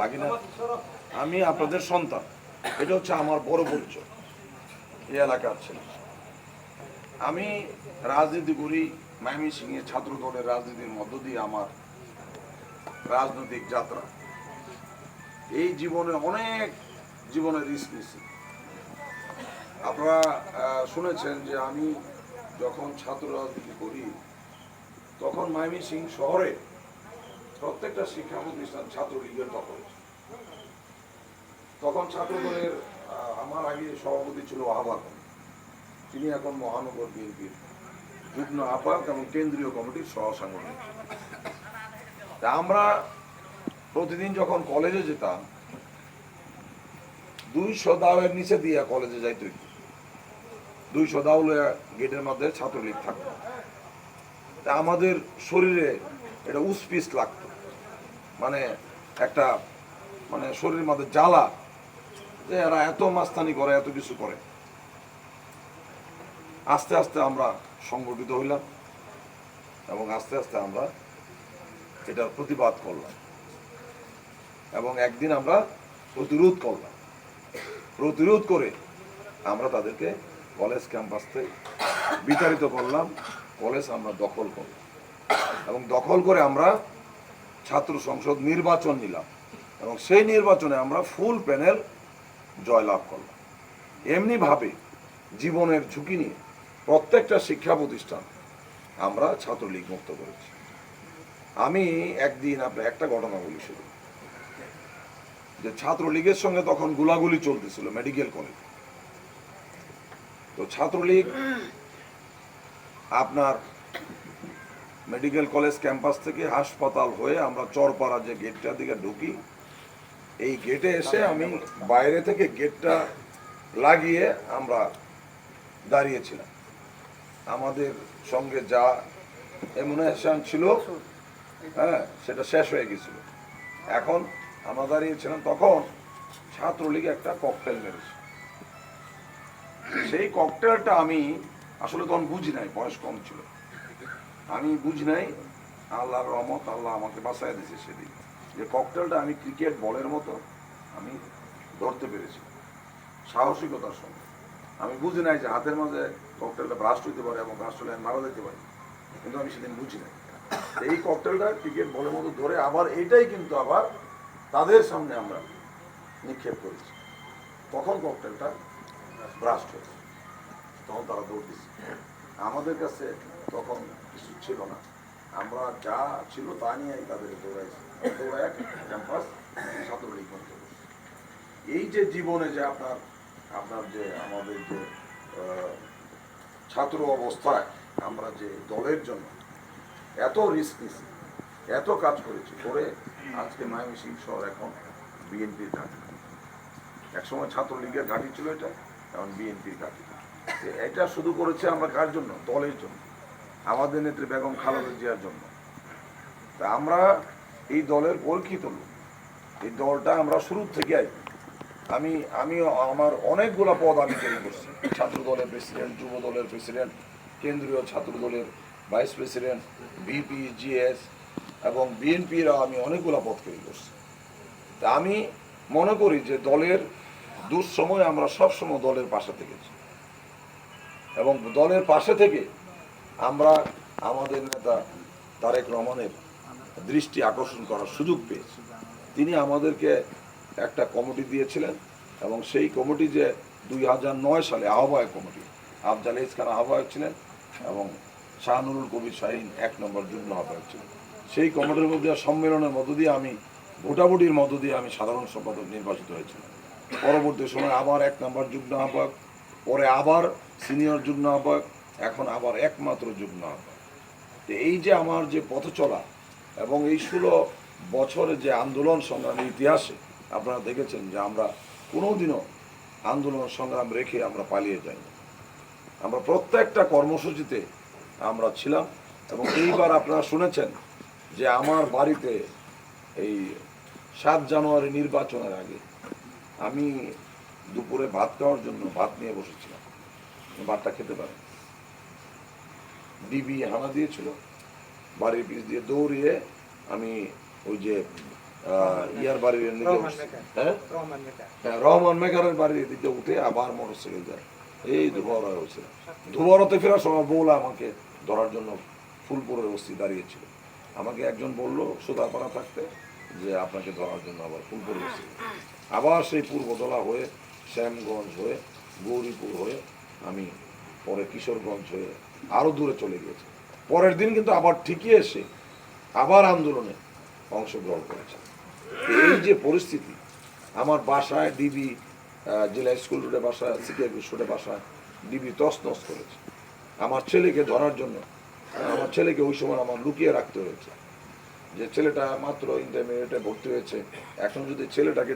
ভাগিনা আমি আপনাদের সন্তান। এটা হচ্ছে আমার বড় পরিচয়। এই এলাকার ছেলে। আমি রাজনীতি করি মাইমি সিং এর ছাত্র দলের রাজনীতির মধ্য দিয়ে আমার রাজনৈতিক যাত্রা। এই জীবনে অনেক জীবনের রিস্ক নিছি আপনারা শুনেছেন যে আমি যখন ছাত্র রাজনীতি করি, তখন মাইমি সিং শহরে প্রত্যেকটা শিক্ষা প্রতিষ্ঠান ছাত্রলীগের দখলে তখন ছাত্রদলের আমার আগে সভাপতি ছিল আহ্বান তিনি এখন মহানগর বিএনপির যুগ্ম আহ্বায়ক এবং কেন্দ্রীয় কমিটির সহ সাংগঠনিক তা আমরা প্রতিদিন যখন কলেজে যেতাম, দুইশো দাওয়ের নিচে দিয়ে কলেজে যাইতে হইতো। দুইশো দাও গেটের মধ্যে ছাত্রলীগ থাকতো। তা আমাদের শরীরে এটা উসপিস লাগতো। মানে একটা মানে শরীরের মধ্যে জ্বালা যে এরা এত মাস্তানি করে, এত কিছু করে। আস্তে আস্তে আমরা সংগঠিত হইলাম এবং আস্তে আস্তে আমরা এটার প্রতিবাদ করলাম এবং একদিন আমরা প্রতিরোধ করলাম। প্রতিরোধ করে আমরা তাদেরকে কলেজ ক্যাম্পাস থেকে বিতাড়িত করলাম, কলেজ আমরা দখল করলাম এবং দখল করে আমরা ছাত্র সংসদ নির্বাচন নিলাম। এবং সেই নির্বাচনে আমরা ফুল প্যানেল জয়লাভ করলাম। এমনিভাবে জীবনের ঝুঁকি নিয়ে প্রত্যেকটা শিক্ষা প্রতিষ্ঠান আমরা ছাত্রলীগ মুক্ত করেছি। আমি একদিন আপনার একটা ঘটনা বলি শুধু। যে ছাত্রলীগের সঙ্গে তখন গুলাগুলি চলতেছিল মেডিকেল কলেজ তো ছাত্রলীগ আপনার মেডিকেল কলেজ ক্যাম্পাস থেকে হাসপাতাল হয়ে আমরা চরপাড়া যে গেটটার দিকে ঢুকি। এই গেটে এসে আমি বাইরে থেকে গেটটা লাগিয়ে আমরা দাঁড়িয়েছিলাম। আমাদের সঙ্গে যা এমুনেশন ছিল হ্যাঁ সেটা শেষ হয়ে গেছিল। এখন আমরা দাঁড়িয়েছিলাম, তখন ছাত্রলীগ একটা ককটেল মেরেছে। সেই ককটেলটা আমি আসলে তখন বুঝি নাই, বয়স কম ছিল। আমি বুঝি নাই, আল্লাহর রহমত, আল্লাহ আমাকে বাঁচায় দিয়েছে সেদিন। যে ককটেলটা আমি ক্রিকেট বলের মতো আমি ধরতে পেরেছি, সাহসিকতার সঙ্গে। আমি বুঝি নাই যে হাতের মাঝে ককটেলটা ব্রাস্ট হইতে পারে এবং ব্রাস্ট হলে মারা যেতে পারি, কিন্তু আমি সেদিন বুঝি নাই। এই ককটেলটা ক্রিকেট বলের মতো ধরে আবার এইটাই কিন্তু আবার তাদের সামনে আমরা নিক্ষেপ করেছি। তখন ককটেলটা ব্রাস্ট হয়েছে, তখন তারা দৌড় দিচ্ছে আমাদের কাছে তখন কিছু ছিল না। আমরা যা ছিল তা নিয়েই তাদের দৌড়াইছি। এই যে জীবনে যে আপনার আপনার যে আমাদের যে ছাত্র অবস্থায় আমরা যে দলের জন্য এত রিস্ক নিছি, এত কাজ করেছি, করে আজকে ময়মনসিংহ শহর এখন বিএনপির ঘাঁটি। একসময় ছাত্রলীগের ঘাঁটি ছিল এটা, এখন বিএনপির ঘাঁটি। এটা শুধু করেছে আমরা কার জন্য? দলের জন্য। আমাদের নেত্রী বেগম খালেদা জিয়ার জন্য। তা আমরা এই দলের পরীক্ষিত লোক। এই দলটা আমরা শুরু থেকে আমি আমি, আমার অনেকগুলো পদ আমি তৈরি করছি। ছাত্র দলের প্রেসিডেন্ট, যুব দলের প্রেসিডেন্ট, কেন্দ্রীয় ছাত্র দলের ভাইস প্রেসিডেন্ট বিপি জিএস এবং বিএনপির আমি অনেকগুলো পদ তৈরি করছি। তা আমি মনে করি যে দলের দুঃসময় আমরা সবসময় দলের পাশে থেকেছি। এবং দলের পাশে থেকে আমরা আমাদের নেতা তারেক রহমানের দৃষ্টি আকর্ষণ করার সুযোগ পেয়েছি। তিনি আমাদেরকে একটা কমিটি দিয়েছিলেন এবং সেই কমিটি যে দুই হাজার নয় সালে আহ্বায়ক কমিটি, আফজাল ইস খান আহ্বায়ক ছিলেন এবং শাহনুরুল কবির শাহিন এক নম্বর যুগ্ম আহ্বায়ক ছিলেন। সেই কমিটির মধ্যে সম্মেলনের মধ্য দিয়ে আমি, ভোটাভুটির মধ্য দিয়ে আমি সাধারণ সম্পাদক নির্বাচিত হয়েছিলাম। পরবর্তী সময় আবার এক নম্বর যুগ্ম আহ্বায়ক পরে আবার সিনিয়র যুগ্ম আহ্বায়ক, এখন আবার একমাত্র যুগ্ম আহ্বায়ক। এই যে আমার যে পথ চলা এবং এই ষোলো বছরের যে আন্দোলন সংগ্রামের ইতিহাসে আপনারা দেখেছেন যে আমরা কোনোদিনও আন্দোলন সংগ্রাম রেখে আমরা পালিয়ে যাই আমরা প্রত্যেকটা কর্মসূচিতে আমরা ছিলাম এবং এইবার আপনারা শুনেছেন যে আমার বাড়িতে এই সাত জানুয়ারি নির্বাচনের আগে আমি দুপুরে ভাত খাওয়ার জন্য ভাত নিয়ে বসেছিলাম। ভাতটা খেতে পারে ডিবি হানা দিয়েছিল বাড়ির পিছ দিয়ে দৌড়িয়ে আমি ওই যে ইয়ার বাড়ির রহমান। হ্যাঁ? রহমান হ্যাঁ, মেকারের বাড়ির এদিকে উঠে আবার মোটরসাইকেল যায়। এই দুবার হয়েছিল। দুবারতে ফেরার সময় বউলা আমাকে ধরার জন্য ফুলপুরের বস্তি দাঁড়িয়েছিল। আমাকে একজন বলল সুতাপাড়া থাকতে যে আপনাকে ধরার জন্য আবার ফুলপুর বস্তি আবার সেই পূর্বতলা হয়ে শ্যামগঞ্জ হয়ে, গৌরীপুর হয়ে আমি পরে কিশোরগঞ্জ হয়ে আরও দূরে চলে গিয়েছি। পরের দিন কিন্তু আবার ঠিকই এসে আবার আন্দোলনে অংশগ্রহণ করেছে। এই যে পরিস্থিতি, আমার বাসায় ডিবি জেলা স্কুল রোডে বাসা সিকে রোডে বাসা ডিবি তসনস করেছে। আমার ছেলেকে ধরার জন্য, আমার ছেলেকে ওই সময় আমার লুকিয়ে রাখতে হয়েছে। যে ছেলেটা মাত্র ইন্টারমিডিয়েটে ভর্তি হয়েছে, এখন যদি ছেলেটাকে